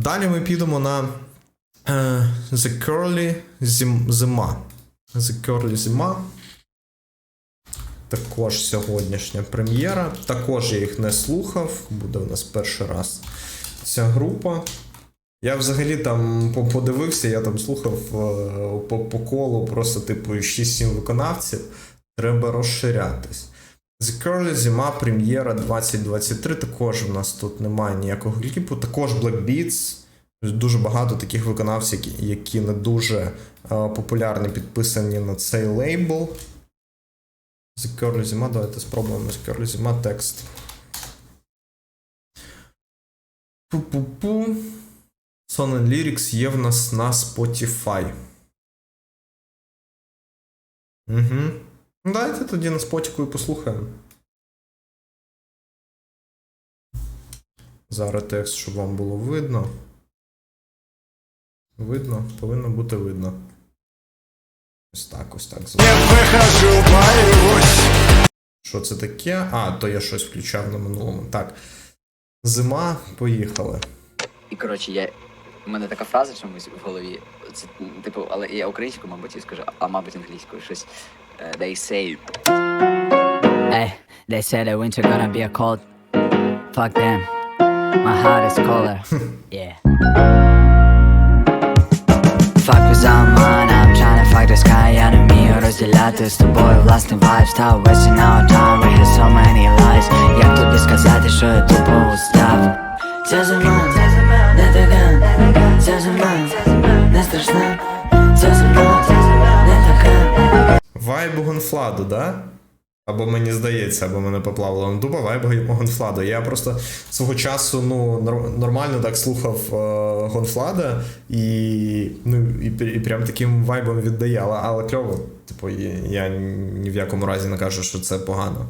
Далі ми підемо на е, The Curly Зим, Зима. The Curly Зима. Також сьогоднішня прем'єра. Також я їх не слухав. Буде у нас перший раз ця група. Я взагалі там подивився, я там слухав е, по, по колу просто типу 6-7 виконавців. Треба розширятись. The Curly Зима, прем'єра 2023. Також в нас тут немає ніякого кліпу. Також Black Beats. Дуже багато таких виконавців, які, не дуже е, популярні, підписані на цей лейбл. The Curly Зима, давайте спробуємо The Curly Зима текст. Пу-пу-пу. And Lyrics є в нас на Spotify. Угу. Ну, Давайте тоді на спотіку і послухаємо. Зараз текст, щоб вам було видно. Видно, повинно бути видно. Ось так, ось так. Не выхожу, боюсь Що це таке? А, то я щось включав на минулому. Так. Зима, поїхали. І коротше, я. У мене така фраза чомусь в голові. Це, типу, але я українською, мабуть, і скажу, а мабуть, англійською. Щось. е, They say. Hey, they say that winter gonna be a cold. Fuck them. My heart is colder. yeah. Fuck on mine, I'm tryna fuck the sky Я не вмію розділяти з тобою власний вайб Став wasting our time, да? Або мені здається, або мене поплавило на дуба, вайб Гонфладу. Я просто свого часу ну, нормально так слухав е, Гонфлада і, ну, і, і прям таким вайбом віддає, але, кльово. Типу, я, ні в якому разі не кажу, що це погано.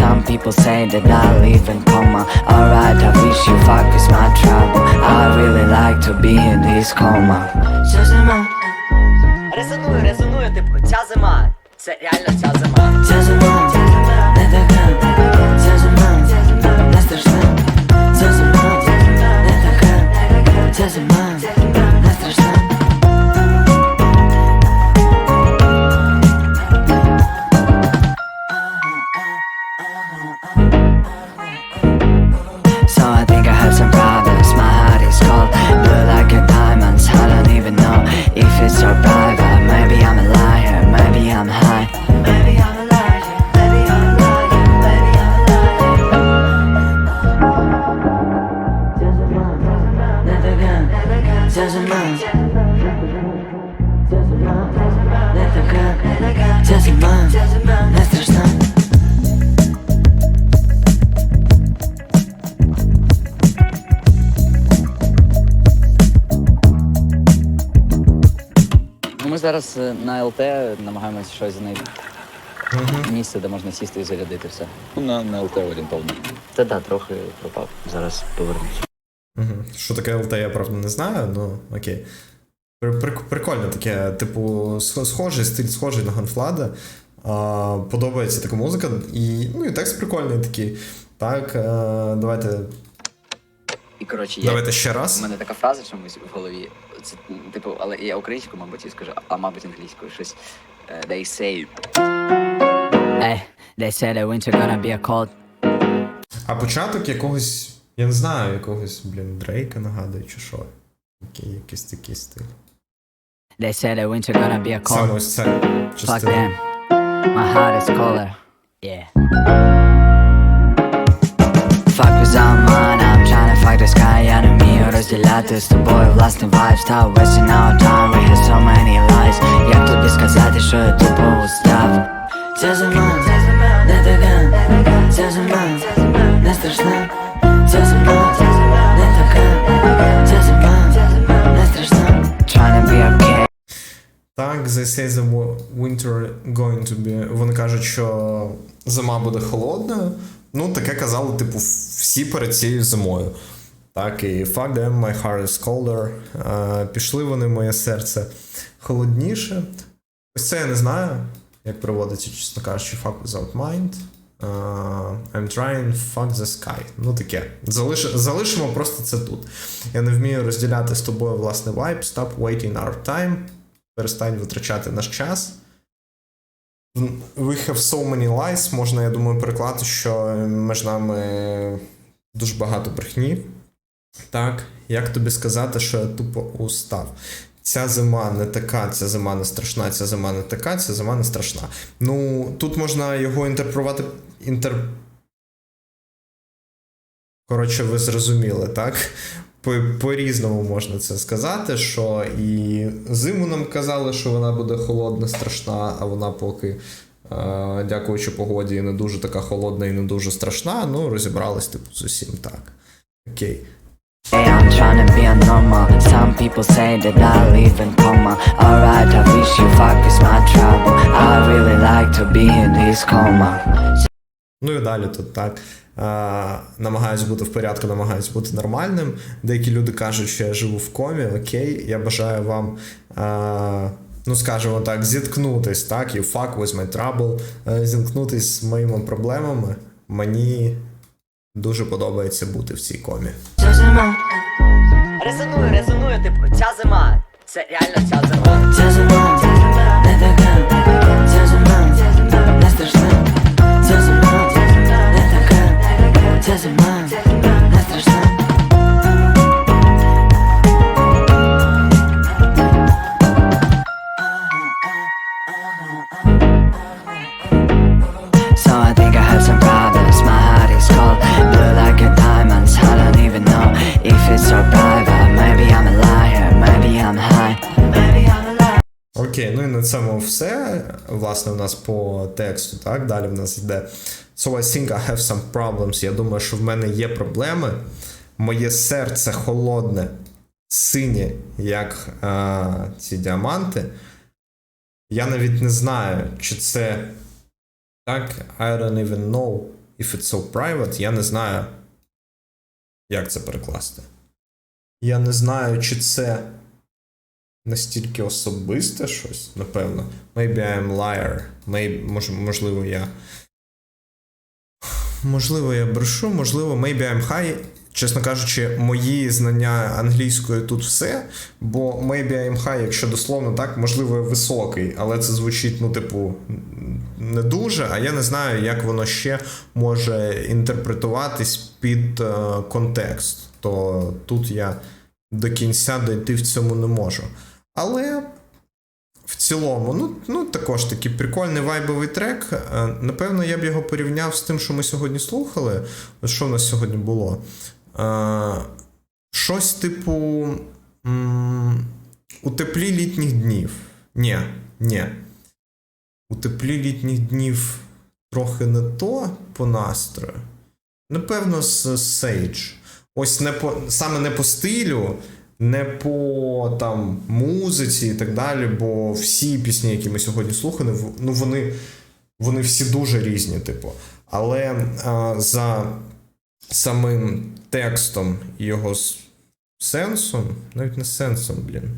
Some people say that I live in coma Alright, I wish you fuck coma Ця зима, Резонує, резонує, типу, ця зима. Це реально ця зима. ця зима, зараз е, на ЛТ намагаємося щось знайти. Місце, де можна сісти і зарядити все. Ну, На, на ЛТ орієнтовно. Та да, трохи пропав. Зараз повернусь. Угу. Що таке ЛТ, я правда не знаю, ну окей. При- прик- Прикольно таке, типу, сх- схожий стиль, схожий на Ганфлада. А, подобається така музика, і, ну, і текст прикольний такий. Так, е, давайте, І коротше, я. давайте ще У раз. мене така фраза чомусь в голові. Це, типу, але я українською, мабуть, і скажу, а мабуть, англійською. Щось. е, They say. Hey, they say that winter gonna be a cold. А початок якогось, я не знаю, якогось, блін, Дрейка нагадує, чи що. Який, якийсь такий стиль. They say that winter gonna be a cold. Саме ось це Fuck частина. My heart is colder. Yeah. Fuck who's on mine, розділяти з тобою власний вайб Став wasting our time, we hear so many lies. Як тобі сказати, що я тупо устав? Ця зима, не така. Ця зима, не страшна. Ця зима, не така. Ця зима, не страшна. Tryna be okay. Так, they say the winter going to be. Вони кажуть, що зима буде холодною. Ну, таке казали, типу, всі перед цією зимою. Так, і fuck them, my heart is colder. Е, пішли вони, моє серце холодніше. Ось це я не знаю, як переводиться, чесно кажучи, fuck without mind. е, I'm trying fuck the sky. Ну таке. Залиш, залишимо просто це тут. Я не вмію розділяти з тобою власне вайб. Stop waiting our time. Перестань витрачати наш час. We have so many lies. Можна, я думаю, перекласти, що між нами дуже багато брехні. Так, як тобі сказати, що я тупо устав? Ця зима не така, ця зима не страшна, ця зима не така, ця зима не страшна. Ну, тут можна його інтерпретувати. Інтер... Коротше, ви зрозуміли, так? По- По-різному можна це сказати, що і зиму нам казали, що вона буде холодна, страшна, а вона поки, е, дякуючи погоді, не дуже така холодна і не дуже страшна. Ну, розібрались, типу, з усім так. Окей. Hey, I'm trying to be a normal. Some people say that I live in coma. Alright, I wish you fuck is my trouble. I really like to be in this coma. Ну і далі тут так. Намагаюсь бути в порядку, намагаюсь бути нормальним. Деякі люди кажуть, що я живу в комі. Окей, я бажаю вам, ну скажімо так, зіткнутись, так, you fuck with my trouble, е, зіткнутись з моїми проблемами. Мені дуже подобається бути в цій комі. Ця зима. Резонує, резонує, типу, ця зима. Це реально ця зима. Ця зима цьому все. Власне, у нас по тексту, так, далі в нас йде. So I think I have some problems. Я думаю, що в мене є проблеми. Моє серце холодне, синє, як а, ці діаманти. Я навіть не знаю, чи це так. I don't even know if it's so private. Я не знаю, як це перекласти. Я не знаю, чи це настільки особисте щось, напевно. Maybe I'm liar. Maybe, мож, можливо, я. Можливо, я брешу, можливо, maybe I'm high. Чесно кажучи, мої знання англійської тут все, бо maybe I'm high, якщо дословно так, можливо, високий, але це звучить, ну, типу, не дуже, а я не знаю, як воно ще може інтерпретуватись під е, контекст. То тут я до кінця дойти в цьому не можу. Але в цілому, ну, ну також такий прикольний вайбовий трек. Е, Напевно, я б його порівняв з тим, що ми сьогодні слухали. Що в нас сьогодні було? Е, Щось типу. У теплі літніх днів. Ні, ні. У теплі літніх днів трохи не то по настрою. Напевно, з Sage. Ось не по, саме не по стилю, не по там музиці і так далі, бо всі пісні, які ми сьогодні слухали, ну вони, вони всі дуже різні, типу. Але а, за самим текстом і його сенсом, навіть не сенсом, блін.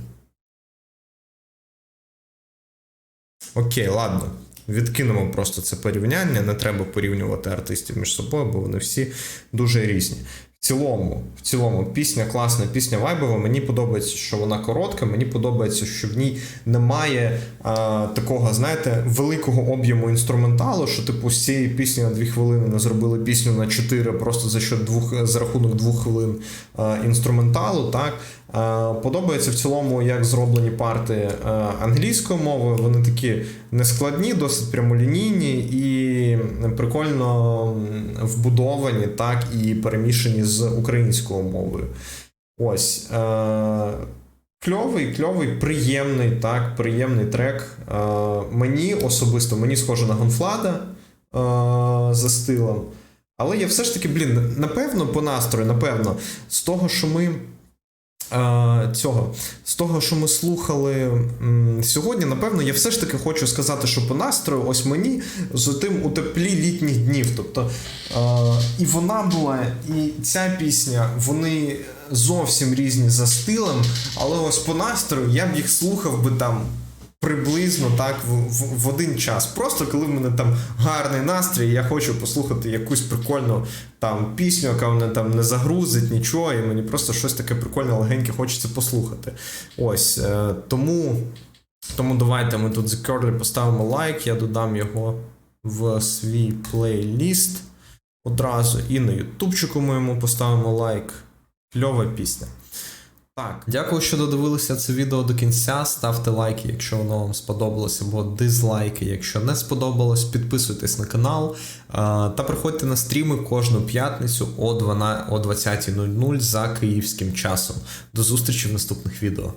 Окей, ладно. Відкинемо просто це порівняння. Не треба порівнювати артистів між собою, бо вони всі дуже різні. Цілому, в цілому, пісня класна, пісня вайбова. Мені подобається, що вона коротка. Мені подобається, що в ній немає а, такого, знаєте, великого об'єму інструменталу, що типу з цієї пісні на дві хвилини не зробили пісню на чотири, просто за що двох за рахунок двох хвилин а, інструменталу. Так а, подобається в цілому, як зроблені парти а, англійською мовою. Вони такі нескладні, досить прямолінійні і прикольно вбудовані, так і перемішані з українською мовою. Ось. Е- кльовий, кльовий, приємний, так, приємний трек. Е- мені особисто мені схоже на Гонфлада е- за стилем. Але я все ж таки, блін, напевно, по настрою, напевно, з того, що ми. Е, Цього з того, що ми слухали сьогодні, напевно, я все ж таки хочу сказати, що по настрою, ось мені з тим у теплі літніх днів. Тобто е, і вона була, і ця пісня, вони зовсім різні за стилем, але ось по настрою я б їх слухав би там приблизно так в, в, в один час. Просто коли в мене там гарний настрій, я хочу послухати якусь прикольну там пісню, яка мене там не загрузить, нічого, і мені просто щось таке прикольне, легеньке хочеться послухати. Ось е, тому. Тому давайте ми тут The Curly поставимо лайк, я додам його в свій плейліст одразу. І на ютубчику ми йому поставимо лайк. Кльова пісня. Так, дякую, що додивилися це відео до кінця. Ставте лайки, якщо воно вам сподобалось, або дизлайки, якщо не сподобалось. Підписуйтесь на канал та приходьте на стріми кожну п'ятницю о 20.00 за київським часом. До зустрічі в наступних відео.